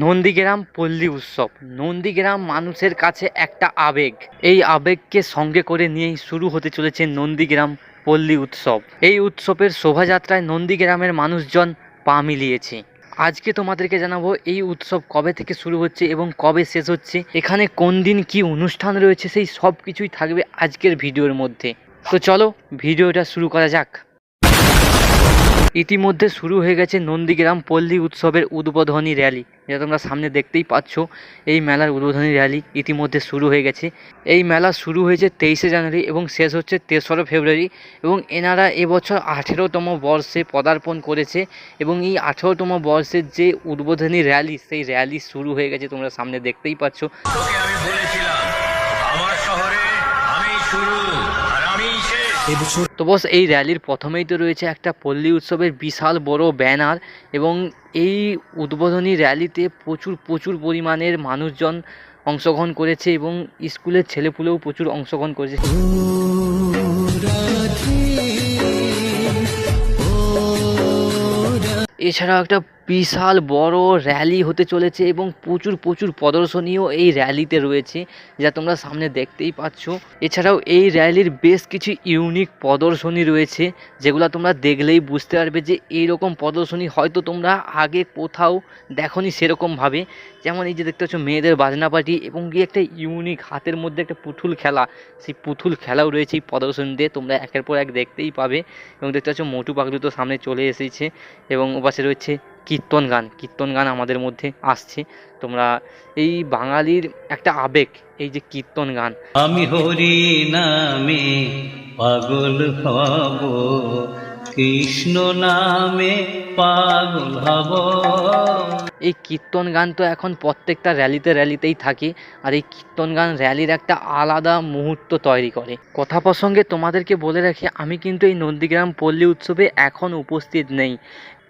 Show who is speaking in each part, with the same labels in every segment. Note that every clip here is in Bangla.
Speaker 1: নন্দীগ্রাম পল্লী উৎসব। নন্দীগ্রাম মানুষের কাছে একটা আবেগ। এই আবেগকে সঙ্গে করে নিয়েই শুরু হতে চলেছে নন্দীগ্রাম পল্লী উৎসব। এই উৎসবের শোভাযাত্রায় নন্দীগ্রামের মানুষজন পা মিলিয়েছে। আজকে তোমাদেরকে জানাব এই উৎসব কবে থেকে শুরু হচ্ছে এবং কবে শেষ হচ্ছে, এখানে কোন দিন কি অনুষ্ঠান রয়েছে, সেই সব কিছুই থাকবে আজকের ভিডিওর মধ্যে। তো চলো, ভিডিওটা শুরু করা যাক। ইতিমধ্যে শুরু হয়ে গেছে নন্দীগ্রাম পল্লী উৎসবের উদ্বোধনী র্যালি। যেটা তোমরা সামনে দেখতেই পাচ্ছ, এই মেলার উদ্বোধনী র্যালি ইতিমধ্যে শুরু হয়ে গেছে। এই মেলা শুরু হয়েছে তেইশে জানুয়ারি এবং শেষ হচ্ছে তেসরা ফেব্রুয়ারি এবং এনারা এবছর আঠেরোতম বর্ষে পদার্পণ করেছে এবং এই আঠেরোতম বর্ষের যে উদ্বোধনী র্যালি, সেই র্যালি শুরু হয়ে গেছে তোমরা সামনে দেখতেই পাচ্ছ
Speaker 2: তোকে আমি বলেছিলাম আমার শহরে আমি শুরু আর আমি শেষ
Speaker 3: এবছর
Speaker 1: তো বস, এই র্যালির প্রথমেই তো রয়েছে একটা পল্লী উৎসবের বিশাল বড় ব্যানার এবং এই উদ্বোধনী র্যালিতে প্রচুর প্রচুর পরিমাণের মানুষজন অংশগ্রহণ করেছে এবং স্কুলের ছেলেপুলেও প্রচুর অংশগ্রহণ করেছে। এছাড়াও একটা বিশাল বড় র্যালি হতে চলেছে এবং প্রচুর প্রচুর প্রদর্শনীও এই র্যালিতে রয়েছে, যা তোমরা সামনে দেখতেই পাচ্ছ। এছাড়াও এই র্যালির বেশ কিছু ইউনিক প্রদর্শনী রয়েছে, যেগুলো তোমরা দেখলেই বুঝতে পারবে যে এইরকম প্রদর্শনী হয়তো তোমরা আগে কোথাও দেখনি সেরকমভাবে। যেমন এই যে দেখতে পাচ্ছ মেয়েদের বাজনা পার্টি এবং কি একটা ইউনিক হাতের মধ্যে একটা পুতুল খেলা, সেই পুতুল খেলাও রয়েছে এই প্রদর্শনীতে, তোমরা একের পর এক দেখতেই পাবে। এবং দেখতে পাচ্ছ মোটু পাগলু তো সামনে চলে এসেছে এবং ওপাশে রয়েছে কীর্তন গান। কীর্তন গান আমাদের মধ্যে আসছে। তোমরা এই বাঙালির একটা আবেগ এই যে কীর্তন গান।
Speaker 3: আমি হরি নামে পাগল হব কৃষ্ণ নামে পাগল হব।
Speaker 1: এই কীর্তন গান তো এখন প্রত্যেকটা র্যালিতে র্যালিতেই থাকে আর এই কীর্তন গান র্যালির একটা আলাদা মুহূর্ত তৈরি করে। কথা প্রসঙ্গে তোমাদেরকে বলে রাখি আমি কিন্তু এই নন্দীগ্রাম পল্লী উৎসবে এখন উপস্থিত নেই।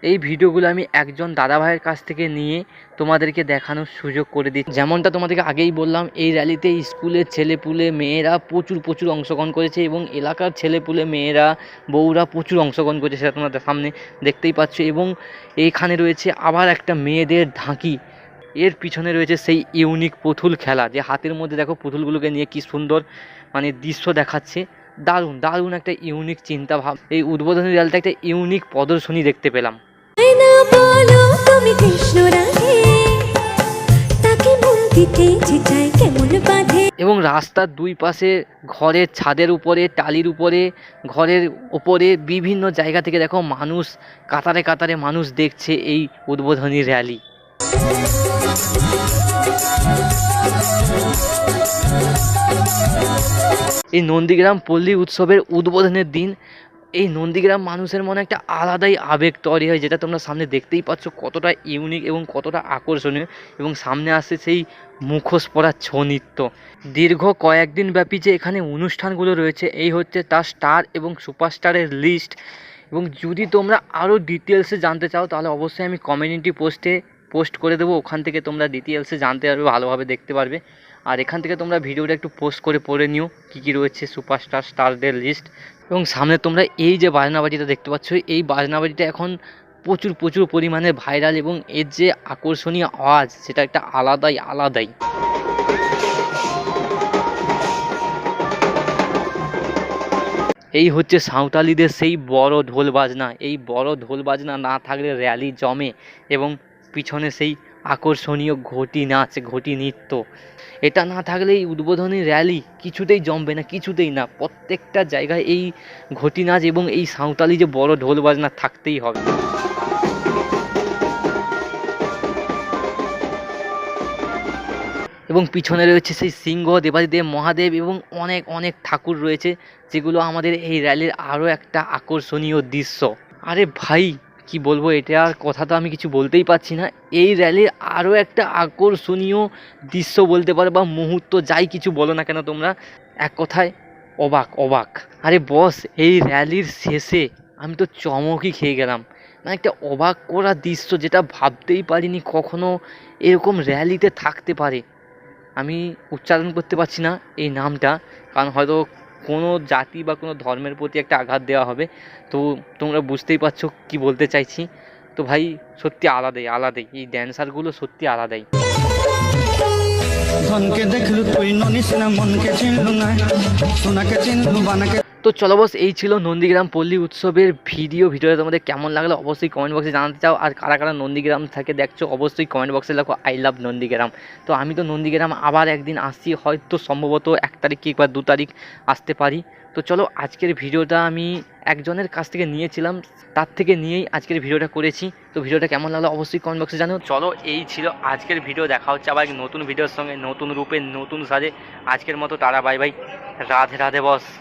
Speaker 1: এই ভিডিওগুলো আমি একজন দাদাভাইয়ের কাছ থেকে নিয়ে তোমাদেরকে দেখানোর সুযোগ করে দিই যেমনটা তোমাদেরকে আগেই বললাম, এই র্যালিতে স্কুলের ছেলেপুলে মেয়েরা প্রচুর প্রচুর অংশগ্রহণ করেছে এবং এলাকার ছেলেপুলে মেয়েরা, বউরা প্রচুর অংশগ্রহণ করেছে সেটা তোমরা সামনে দেখতেই পাচ্ছ এবং এইখানে রয়েছে আবার একটা মেয়েদের ঢাকি। এর পিছনে রয়েছে সেই ইউনিক পুতুল খেলা। যে হাতের মধ্যে দেখো পুতুলগুলোকে নিয়ে কি সুন্দর মানে দৃশ্য দেখাচ্ছে। দারুণ দারুণ একটা ইউনিক চিন্তাভাব এই উদ্বোধনী র্যালিতে একটা ইউনিক প্রদর্শনী দেখতে পেলাম।
Speaker 4: বলো, তুমি কৃষ্ণ তাকে যে চাই কেমন বাঁধে।
Speaker 1: এবং রাস্তার দুই পাশে ঘরের ছাদের উপরে, টালির উপরে, ঘরের উপরে বিভিন্ন জায়গা থেকে দেখো মানুষ, কাতারে কাতারে মানুষ দেখছে এই উদ্বোধনী র্যালি। এই নন্দীগ্রাম পল্লী উৎসবের উদ্বোধনের দিন এই নন্দীগ্রাম মানুষের মনে একটা আলাদাই আবেগ তৈরি হয়, যেটা তোমরা সামনে দেখতেই পাচ্ছ কতটা ইউনিক এবং কতটা আকর্ষণীয়। এবং সামনে আসছে সেই মুখোশ পরা ছৌ নৃত্য। দীর্ঘ কয়েকদিন ব্যাপী যে এখানে অনুষ্ঠানগুলো রয়েছে, এই হচ্ছে তার স্টার এবং সুপারস্টারের লিস্ট এবং যদি তোমরা আরও ডিটেলসে জানতে চাও, তাহলে অবশ্যই আমি কমিউনিটি পোস্টে পোস্ট করে দেবো, ওখান থেকে তোমরা ডিটেলসে জানতে পারবে, ভালোভাবে দেখতে পারবে। আর এখান থেকে তোমরা ভিডিওটা একটু পোস্ট করে পড়ে নিও, কী কী রয়েছে সুপারস্টার স্টারদের লিস্ট এবং সামনে তোমরা এই যে বাজনাবাজিটা দেখতে পাচ্ছ, এই বাজনাবাজিটা এখন প্রচুর প্রচুর পরিমাণে ভাইরাল এবং এর যে আকর্ষণীয় আওয়াজ, সেটা একটা আলাদাই আলাদাই। এই হচ্ছে সাঁওতালিদের সেই বড় ঢোল বাজনা। এই বড় ঢোল বাজনা না থাকলে র্যালি জমে এবং পিছনে সেই আকর্ষণীয় ঘটি নাচ, ঘটি নৃত্য। এটা না থাকলে এই উদ্বোধনী র্যালি কিছুতেই জমবে না, কিছুতেই না। প্রত্যেকটা জায়গায় এই ঘটি নাচ এবং এই সাঁওতালি যে বড় ঢোল বাজনা থাকতেই হবে। এবং পিছনে রয়েছে সেই সিংহ, দেবাদিদেব, মহাদেব এবং অনেক অনেক ঠাকুর রয়েছে, যেগুলো আমাদের এই র্যালির আরও একটা আকর্ষণীয় দৃশ্য। আরে ভাই কি বলব, এটা আর কথা তো আমি কিছু বলতেই পারছি না। এই র্যালির আরও একটা আকর্ষণীয় দৃশ্য বলতে পারো বা মুহূর্ত, যাই কিছু বলো না কেন তোমরা, এক কথায় অবাক অবাক। আরে বস এই র্যালির শেষে আমি তো চমকই খেয়ে গেলাম। মানে একটা অবাক করা দৃশ্য যেটা ভাবতেই পারিনি কখনো এরকম র্যালিতে থাকতে পারে। আমি উচ্চারণ করতে পারছি না এই নামটা, কারণ হয়তো কোনো জাতি বা কোনো ধর্মের প্রতি একটা আঘাত দেওয়া হবে। তো তোমরা বুঝতেই পারছ কি বলতে চাইছি। তো ভাই, সত্যি আলাদাই আলাদাই। এই ড্যান্সারগুলো সত্যি আলাদাই।
Speaker 5: ধনকে দেখলু তুই ননিস না, মনকে চিনলু না। সোনাকে চিনলু, বানাকে
Speaker 1: তো চলো বস এই ছিল নন্দীগ্রাম পল্লী উৎসবের ভিডিও ভিডিওটা তোমাদের কেমন লাগল অবশ্যই কমেন্ট বক্সে জানাতে চাও। আর কারা কারা নন্দীগ্রাম থাকে দেখছ, অবশ্যই কমেন্ট বক্সে লেখো আই লাভ নন্দীগ্রাম। তো আমি তো নন্দীগ্রাম আবার একদিন আসছি, হয়তো সম্ভবত এক তারিখ কি বা দু তারিখ আসতে পারি। তো চলো, আজকের ভিডিওটা আমি একজনের কাছ থেকে নিয়েছিলাম, তার থেকে নিয়েই আজকের ভিডিওটা করেছি। তো ভিডিওটা কেমন লাগল অবশ্যই কমেন্ট বক্সে জানো চলো, এই ছিল আজকের ভিডিও দেখা হচ্ছে আবার নতুন ভিডিওর সঙ্গে, নতুন রূপে, নতুন সাজে। আজকের মতো তারা bye bye Radhe Radhe boss